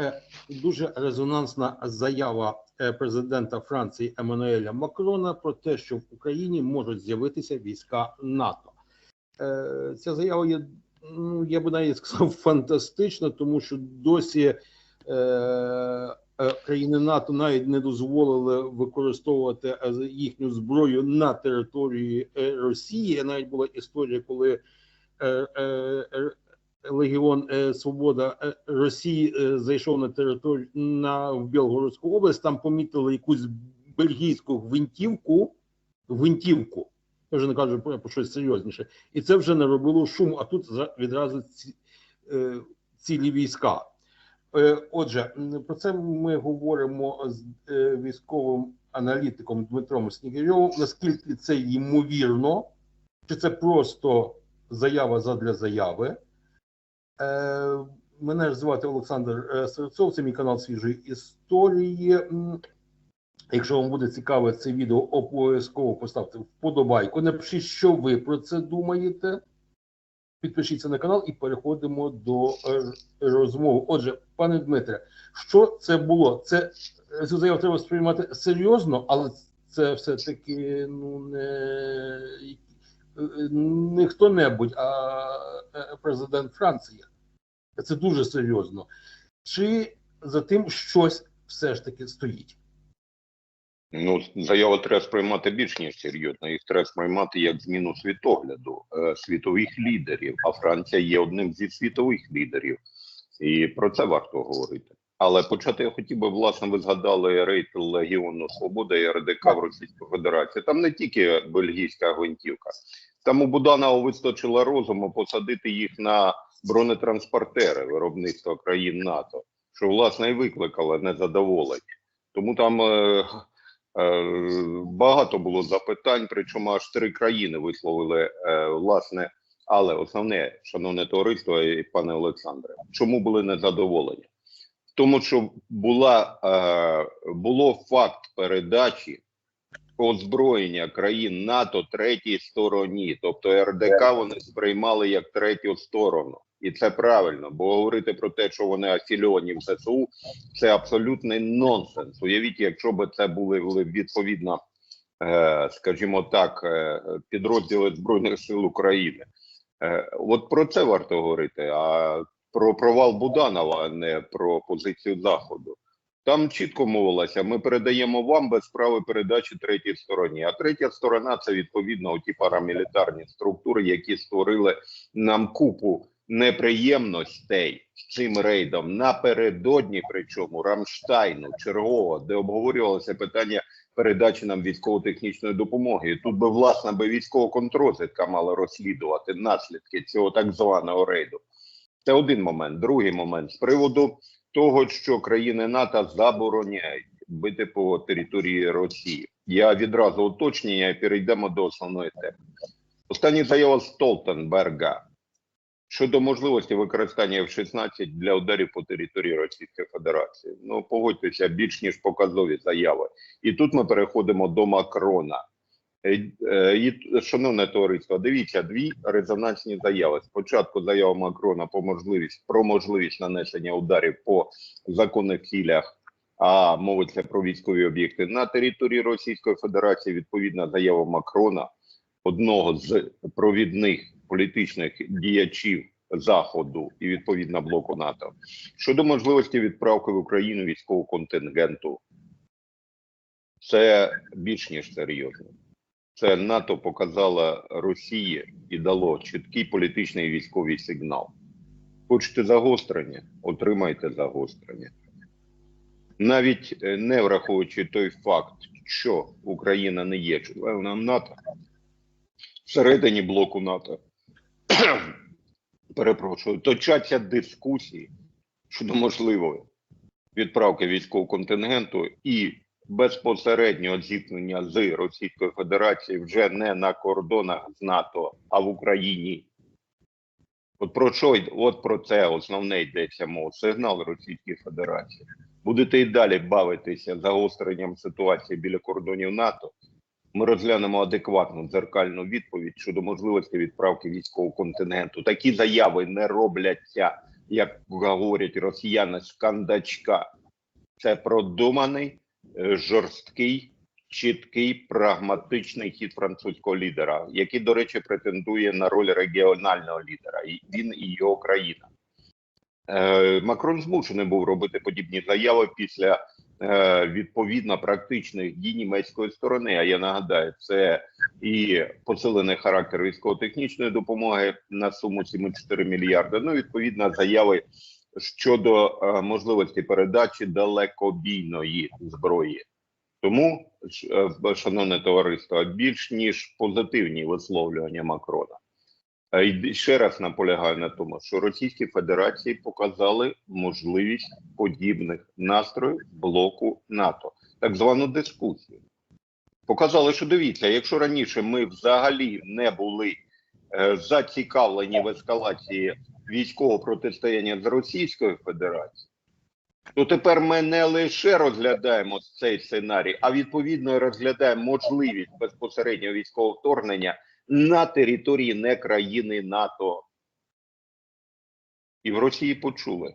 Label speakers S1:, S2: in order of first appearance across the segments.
S1: Е, Дуже резонансна заява е, президента Франції Еммануеля Макрона про те, що в Україні можуть з'явитися війська НАТО. Е, Ця заява є, ну я би навіть сказав, фантастична, тому що досі країни НАТО навіть не дозволили використовувати їхню зброю на території Росії. Навіть була історія, коли Легіон е, Свобода е, Росії е, зайшов на територію на в Білгородську область. Там помітили якусь бельгійську гвинтівку. Гвинтівку. Я вже не кажу про, щось серйозніше, і це вже не робило шуму. А тут відразу ці, е, цілі війська. Е, Отже, про це ми говоримо з е, військовим аналітиком Дмитром Снігирьовим. Наскільки це ймовірно, чи це просто заява задля заяви? Е, Мене ж звати Олександр е, Серцов, це мій канал свіжої історії. Якщо вам буде цікаве це відео, обов'язково поставте вподобайку. Напишіть, що ви про це думаєте. Підпишіться на канал і переходимо до е, розмови. Отже, пане Дмитре, що це було? Це цю заяву треба сприймати серйозно, але це все-таки ну не, не хто-небудь, а е, президент Франції. Це дуже серйозно. Чи за тим щось все ж таки стоїть?
S2: Ну, заяву треба сприймати більш ніж серйозно. Їх треба сприймати як зміну світогляду е, світових лідерів. А Франція є одним зі світових лідерів, і про це варто говорити. Але почати я хотів би, власне, ви згадали рейд Легіону Свобода і РДК в Російській Федерації. Там не тільки бельгійська гвинтівка, там у Буданова вистачило розуму посадити їх на бронетранспортери виробництва країн НАТО, що власне і викликало незадоволення. Тому там е, Е, Багато було запитань, причому аж три країни висловили е, власне. Але основне, шановне товариство і пане Олександре, чому були незадоволені? Тому що була е, було факт передачі озброєння країн НАТО третій стороні, тобто РДК вони сприймали як третю сторону, і це правильно. Бо говорити про те, що вони афільовані в ЗСУ, це абсолютний нонсенс. Уявіть, якщо б це були відповідно, е, скажімо так, е, підрозділи збройних сил України. Е, от про це варто говорити. А про провал Буданова, а не про позицію заходу. Там чітко мовилося, ми передаємо вам без права передачі третій стороні. А третя сторона це відповідно ті парамілітарні структури, які створили нам купу неприємностей з цим рейдом напередодні, причому Рамштайну чергово, де обговорювалося питання передачі нам військово-технічної допомоги. І тут би власне би військова контрозвідка мала розслідувати наслідки цього так званого рейду. Це один момент. Другий момент з приводу того, що країни НАТО забороняють бити по території Росії. Я відразу уточнення і перейдемо до основної теми. Остання заява Столтенберга щодо можливості використання F-16 для ударів по території Російської Федерації. Ну погодьтеся, більш ніж показові заяви. І тут ми переходимо до Макрона. Е, е, Шановне товариство, дивіться дві резонансні заяви. Спочатку заява Макрона по можливість про можливість нанесення ударів по законних цілях, а мовиться про військові об'єкти на території Російської Федерації. Відповідна заява Макрона, одного з провідних політичних діячів Заходу і відповідно блоку НАТО щодо можливості відправки в Україну військового контингенту. Це більш ніж серйозно. Це НАТО показало Росії і дало чіткий політичний військовий сигнал. Хочете загострення? Отримайте загострення. Навіть е, не враховуючи той факт, що Україна не є членом НАТО, всередині блоку НАТО, перепрошую, точаться дискусії щодо можливої відправки військового контингенту і безпосереднього зіткнення з Російською Федерацією вже не на кордонах з НАТО, а в Україні. От про що от про це основне йдеться мова. Сигнал Російської Федерації. Будете і далі бавитися загостренням ситуації біля кордонів НАТО. Ми розглянемо адекватну дзеркальну відповідь щодо можливості відправки військового контингенту. Такі заяви не робляться як говорять росіяни, з кандачка. Це продуманий, жорсткий, чіткий, прагматичний хід французького лідера, який, до речі, претендує на роль регіонального лідера. І він і його країна. Е, Макрон змушений був робити подібні заяви після е, відповідно практичних дій німецької сторони. А я нагадаю, це і посилений характер військово-технічної допомоги на суму 7,4 мільярда. Ну, відповідно, заяви щодо е, можливості передачі далекобійної зброї. Тому, е, шановне товариство, більш ніж позитивні висловлювання Макрона. Е, і ще раз наполягаю на тому, що Російській Федерації показали можливість подібних настроїв блоку НАТО, так звану дискусію. Показали, що дивіться, якщо раніше ми взагалі не були зацікавлені в ескалації військового протистояння з Російською Федерацією, то тепер ми не лише розглядаємо цей сценарій, а відповідно розглядаємо можливість безпосереднього військового вторгнення на території не країни НАТО. І в Росії почули.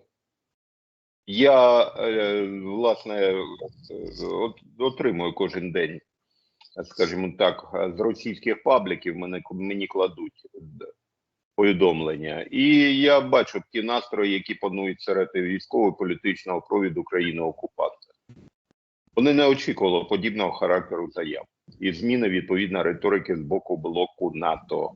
S2: Я, е, власне, е, отримую кожен день, скажімо так, з російських пабліків мене, мені кладуть повідомлення. І я бачу ті настрої, які панують серед військово-політичного провіду країни окупанта. Вони не очікували подібного характеру заяв і зміни відповідно риторики з боку блоку НАТО.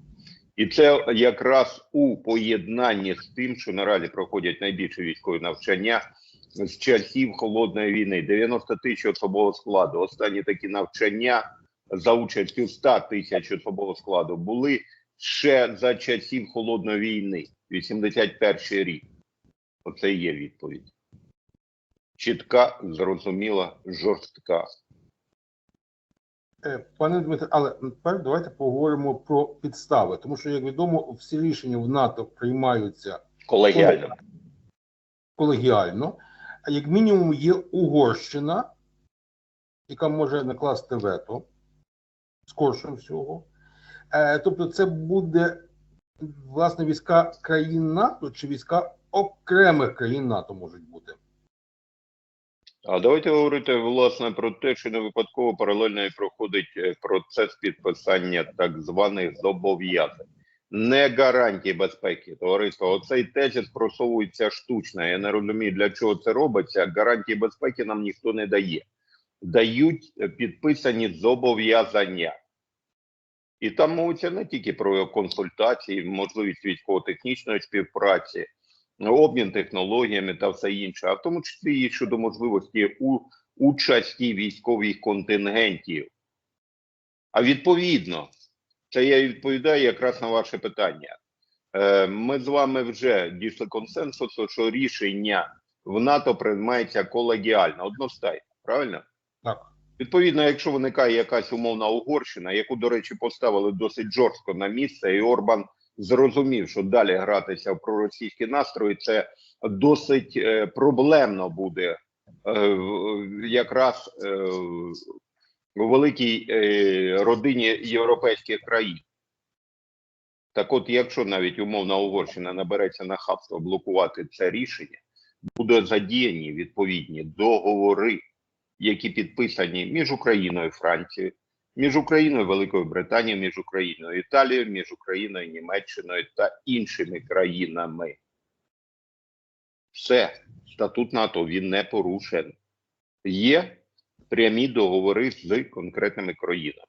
S2: І це якраз у поєднанні з тим, що наразі проходять найбільше військові навчання з часів холодної війни. 90 тисяч особового складу. Останні такі навчання за участю 100 тисяч особового складу були ще за часів холодної війни, 81 рік. Оце і є відповідь. Чітка, зрозуміла, жорстка.
S1: Е, Пане Дмитре, але тепер давайте поговоримо про підстави, тому що, як відомо, всі рішення в НАТО приймаються
S2: Колегіально.
S1: колегіально. А як мінімум є Угорщина, яка може накласти вето, скорше всього. Е, тобто, це буде власне війська країн НАТО чи війська окремих країн НАТО можуть бути.
S2: А давайте говорити власне про те, що не випадково паралельно і проходить е, процес підписання так званих зобов'язань. Не гарантії безпеки, товариство. Оцей тезис просовується штучно. Я не розумію, для чого це робиться. Гарантії безпеки нам ніхто не дає. Дають підписані зобов'язання. І там мовиться не тільки про консультації, можливість військово-технічної співпраці, обмін технологіями та все інше, а в тому числі і щодо можливості у участі військових контингентів. А відповідно, це я відповідаю якраз на ваше питання. Е, Ми з вами вже дійшли консенсусу, що рішення в НАТО приймається колегіально, одностайно, правильно?
S1: Так.
S2: Відповідно, якщо виникає якась умовна Угорщина, яку, до речі, поставили досить жорстко на місце, і Орбан зрозумів, що далі гратися в проросійські настрої, це досить е, проблемно буде е, якраз у великій е, родині європейських країн. Так от, якщо навіть умовна Угорщина набереться на хабство блокувати це рішення, буде задіяні відповідні договори, які підписані між Україною і Францією, між Україною і Великою Британією, між Україною і Італією, між Україною і Німеччиною та іншими країнами. Все, статут НАТО він не порушений. Є прямі договори з конкретними країнами.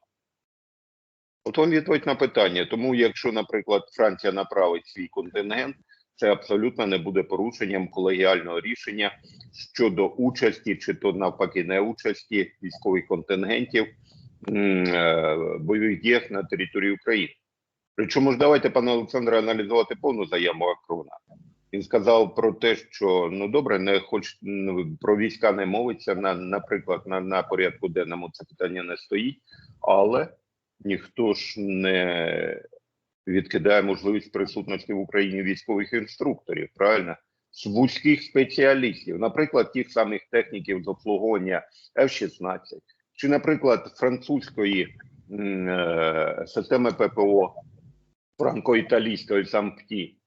S2: От вам відповідь на питання. Тому, якщо, наприклад, Франція направить свій контингент, це абсолютно не буде порушенням колегіального рішення щодо участі, чи то навпаки не участі військових контингентів е, бойових діях на території України. Причому ж давайте, пане Олександре, аналізувати повну заяву Макрона. Він сказав про те, що ну добре, не хоч ну, про війська не мовиться на, наприклад, на, на порядку денному це питання не стоїть, але ніхто ж не відкидає можливість присутності в Україні військових інструкторів, правильно? З вузьких спеціалістів, наприклад, тих самих техніків з обслуговування F-16, чи, наприклад, французької е, системи ППО франко-італійської САМПТІ,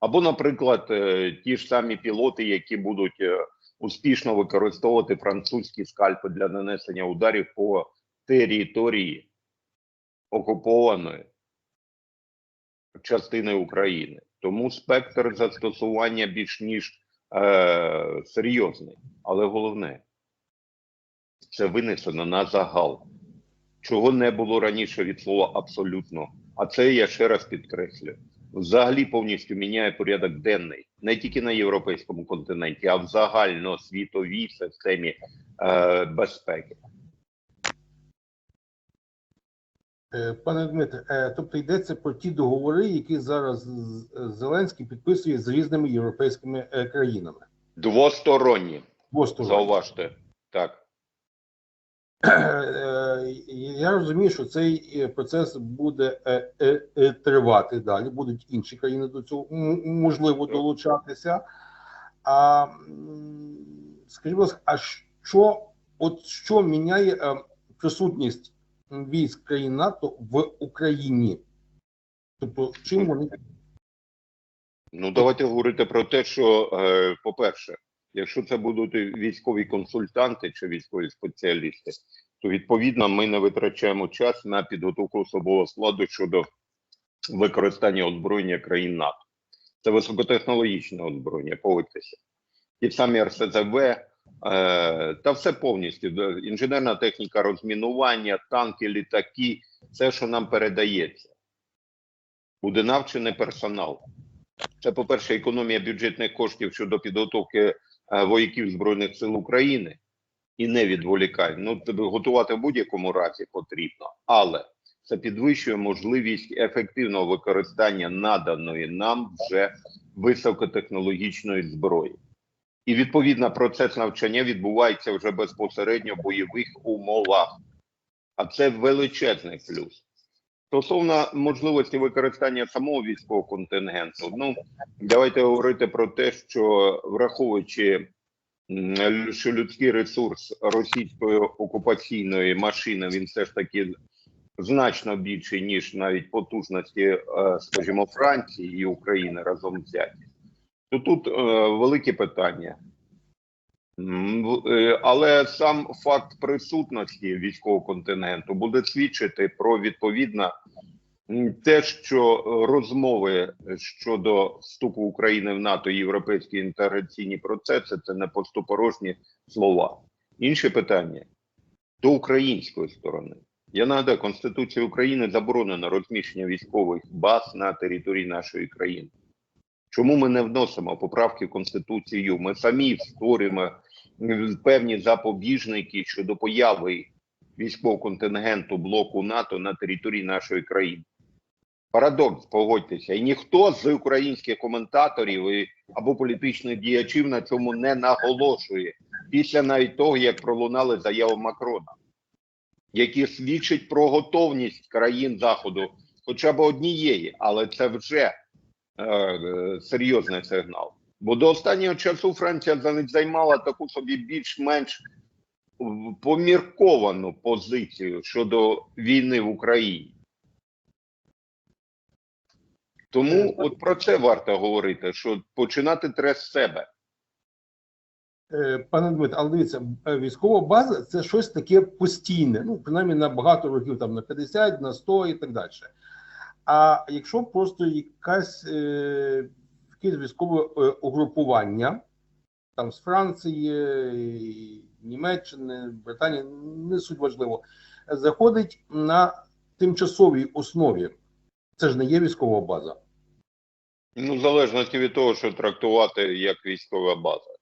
S2: Або, наприклад, е, ті ж самі пілоти, які будуть е, успішно використовувати французькі скальпи для нанесення ударів по території окупованої частини України. Тому спектр застосування більш ніж е, серйозний. Але головне, це винесено на загал, чого не було раніше від слова абсолютно. А це я ще раз підкреслю. Взагалі повністю міняє порядок денний не тільки на європейському континенті, а в загальносвітовій системі е, безпеки.
S1: Е, Пане Дмитре, е, тобто йдеться про ті договори, які зараз Зеленський підписує з різними європейськими е, країнами.
S2: Двосторонні,
S1: Двосторонні.
S2: зауважте. Так.
S1: Е, Я розумію, що цей е, процес буде е, е, е, тривати далі. Будуть інші країни до цього можливо долучатися. А скажіть, будь ласка, а що от що міняє е, присутність військ країн НАТО в Україні? Тобто, чим вони
S2: Ну, давайте говорити про те, що, е, по-перше, якщо це будуть військові консультанти чи військові спеціалісти, то відповідно ми не витрачаємо час на підготовку особового складу щодо використання озброєння країн НАТО. Це високотехнологічне озброєння, погодьтеся. Ті самі РСЗВ, та все повністю. Інженерна техніка розмінування, танки, літаки, все, що нам передається. Буде навчений персонал. Це, по-перше, економія бюджетних коштів щодо підготовки е, вояків Збройних сил України і не відволікає. Ну, готувати в будь-якому разі потрібно, але це підвищує можливість ефективного використання наданої нам вже високотехнологічної зброї. І відповідно процес навчання відбувається вже безпосередньо в бойових умовах. А це величезний плюс. Стосовно можливості використання самого військового контингенту, ну давайте говорити про те, що враховуючи, що людський ресурс російської окупаційної машини він все ж таки значно більший, ніж навіть потужності, е, скажімо, Франції і України разом взяті, то тут е, велике питання. Е, Але сам факт присутності військового контингенту буде свідчити про відповідно те, що е, розмови щодо вступу України в НАТО і європейські інтеграційні процеси це не пустопорожні слова. Інше питання до української сторони. Я нагадаю, Конституція України заборонено розміщення військових баз на території нашої країни. Чому ми не вносимо поправки в Конституцію? Ми самі створюємо певні запобіжники щодо появи військового контингенту блоку НАТО на території нашої країни. Парадокс, погодьтеся, і ніхто з українських коментаторів або політичних діячів на цьому не наголошує після навіть того, як пролунали заяви Макрона, які свідчать про готовність країн Заходу, хоча б однієї, але це вже серйозний сигнал. Бо до останнього часу Франція займала таку собі більш-менш помірковану позицію щодо війни в Україні. Тому от про це варто говорити, що починати треба з себе.
S1: Е, Пане Дмитре, але дивіться, е, військова база це щось таке постійне, ну принаймні на багато років, там на 50, на 100 і так далі. А якщо просто якась е, якесь військове е, угрупування, там з Франції, Німеччини, Британії, не суть важливо, заходить на тимчасовій основі, це ж не є військова база.
S2: Ну, в залежності від того, що трактувати як військова база.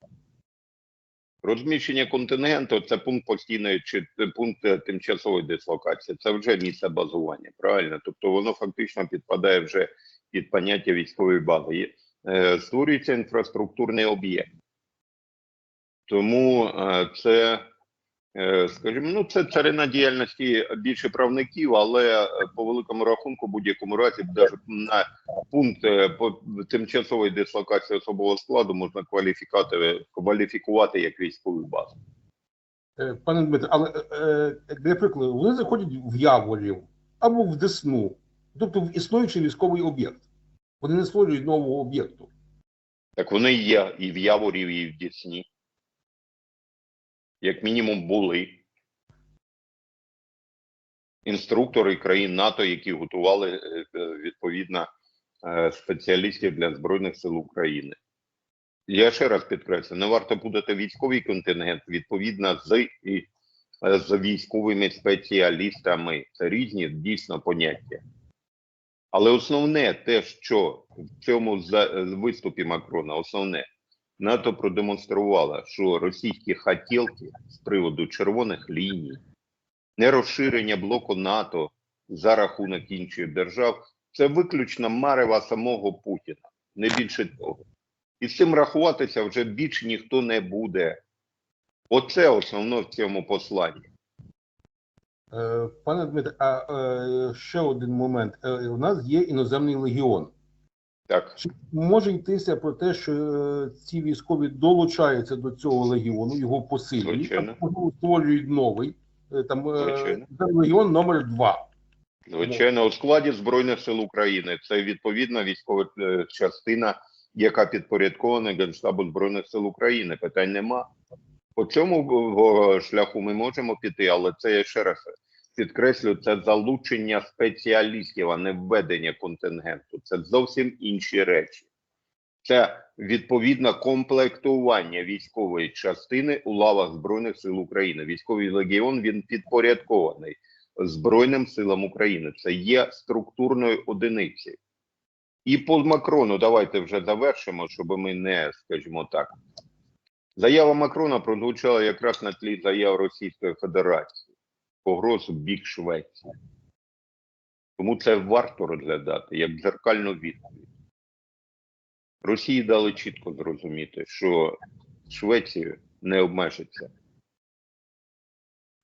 S2: Розміщення контингенту це пункт постійної чи пункт е, тимчасової дислокації. Це вже місце базування, правильно? Тобто воно фактично підпадає вже під поняття військової бази. Е, Створюється інфраструктурний об'єкт. Тому е, це, е, скажімо, ну це царина діяльності більше правників, але е, по великому рахунку, будь-якому разі, навіть на пункт е, по тимчасової дислокації особового складу можна кваліфікувати, кваліфікувати як військову базу.
S1: Е, Пане Дмитре, але е, е, для прикладу, вони заходять в Яворів або в Десну, тобто в існуючий військовий об'єкт. Вони не створюють нового об'єкту.
S2: Так вони є і в Яворі, і в Дісні. Як мінімум були інструктори країн НАТО, які готували е, е, відповідно е, спеціалістів для Збройних сил України. Я ще раз підкреслю, не варто будете військовий контингент відповідно з, і, з військовими спеціалістами. Це різні дійсно поняття. Але основне те, що в цьому виступі Макрона, основне, НАТО продемонструвало, що російські хотілки з приводу червоних ліній, не розширення блоку НАТО за рахунок інших держав, це виключно марева самого Путіна, не більше того. І з цим рахуватися вже більш ніхто не буде. Оце основно в цьому посланні.
S1: Е, Пане Дмитре, а е, ще один момент. Е, У нас є іноземний легіон.
S2: Так,
S1: Чи може йтися про те, що е, ці військові долучаються до цього легіону, його посилюють, створюють новий е, там е,
S2: Звичайно.
S1: легіон номер 2
S2: Звичайно, у складі Збройних сил України це відповідна військова частина, яка підпорядкована Генштабу Збройних сил України. Питань нема. По цьому шляху ми можемо піти, але це я ще раз підкреслю, це залучення спеціалістів, а не введення контингенту. Це зовсім інші речі. Це відповідне комплектування військової частини у лавах Збройних сил України. Військовий легіон він підпорядкований. Збройним силам України. Це є структурною одиницею. І по Макрону давайте вже завершимо, щоб ми не, скажімо так. Заява Макрона прозвучала якраз на тлі заяв Російської Федерації, погроз в бік Швеції. Тому це варто розглядати як дзеркальну відповідь. Росії дали чітко зрозуміти, що Швецію не обмежиться.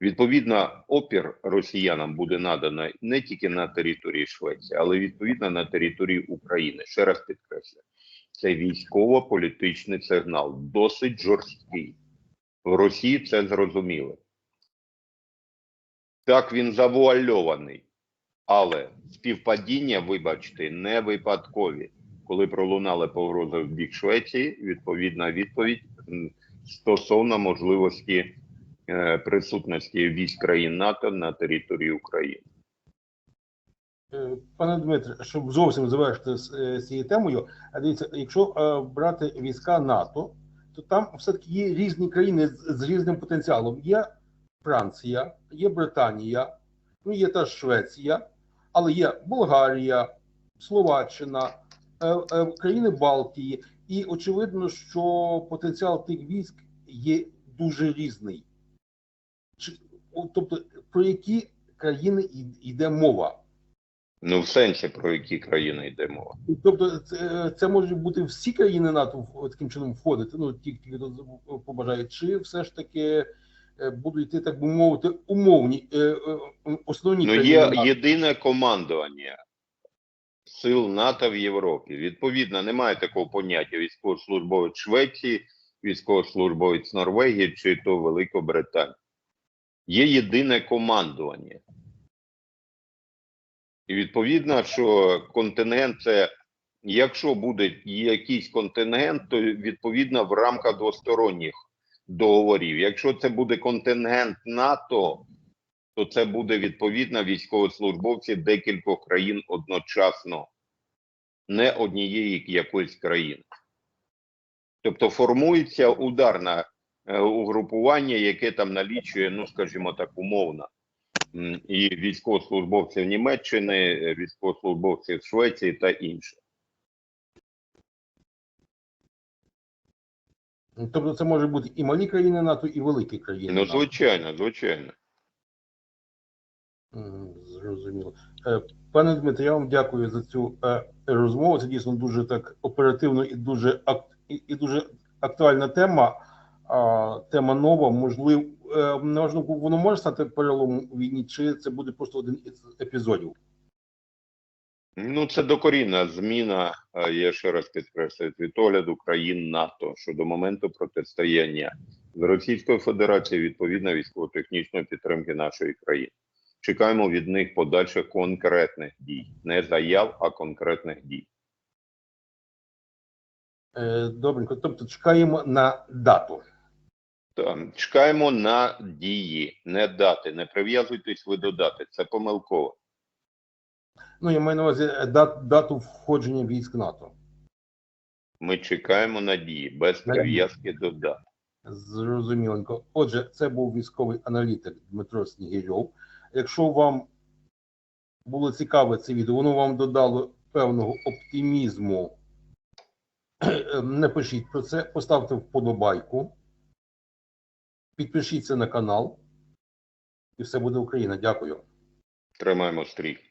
S2: Відповідно, опір росіянам буде надано не тільки на території Швеції, але відповідно на території України. Ще раз підкреслю, це військово-політичний сигнал, досить жорсткий. В Росії це зрозуміло. Так він завуальований, але співпадіння, вибачте, не випадкові. Коли пролунали погрози в бік Швеції, відповідна відповідь стосовно можливості е, присутності військ країн НАТО на території України.
S1: Е, Пане Дмитре, щоб зовсім завершити з е, цією темою, дивіться, якщо брати війська НАТО, то там все-таки є різні країни з різним потенціалом. Є Франція, є Британія, ну є та Швеція, але є Болгарія, Словаччина, е, е, країни Балтії, і очевидно, що потенціал тих військ є дуже різний. Тобто, про які країни йде мова?
S2: Ну, в сенсі про які країни йде мова.
S1: Тобто, це, це можуть бути всі країни НАТО таким чином входити, ну ті, хто побажають, чи все ж таки будуть йти, так би мовити, умовні е, е, основні
S2: Ну, є єдине командування сил НАТО в Європі. Відповідно, немає такого поняття військовослужбовець Швеції, військовослужбовець Норвегії чи то Великобританії. Є єдине командування. І відповідно, що контингент це, якщо буде якийсь контингент, то відповідно в рамках двосторонніх договорів. Якщо це буде контингент НАТО, то це буде відповідно військовослужбовці декількох країн одночасно, не однієї якоїсь країни. Тобто формується ударне угрупування, яке там налічує, ну скажімо так, умовно. І військовослужбовців Німеччини, е, військовослужбовців Швеції та інше.
S1: Тобто, це може бути і малі країни НАТО, і великі країни.
S2: Ну, звичайно, звичайно.
S1: Зрозуміло. Е, Пане Дмитре, я вам дякую за цю е, розмову. Це дійсно дуже так оперативно і дуже і, дуже актуальна тема. Тема нова. Можливо, е, на воно може стати переломом у війні, чи це буде просто один із епізодів?
S2: Ну, це докорінна зміна, е, я ще раз підкреслюю, світогляду країн НАТО щодо моменту протистояння з Російською Федерацією відповідно військово-технічної підтримки нашої країни. Чекаємо від них подальших конкретних дій, не заяв, а конкретних дій.
S1: Е, Добренько. Тобто чекаємо на дату.
S2: Чекаємо на дії, не дати. Не прив'язуйтесь ви до дати. Це помилково.
S1: Ну, я маю на увазі е, дат, дату входження військ НАТО.
S2: Ми чекаємо на дії без прив'язки до дат.
S1: Зрозуміленько. Отже, це був військовий аналітик Дмитро Снігирьов. Якщо вам було цікаве це відео, воно вам додало певного оптимізму. Напишіть про це, поставте вподобайку, підпишіться на канал, і все буде Україна. Дякую.
S2: Тримаємо стрій.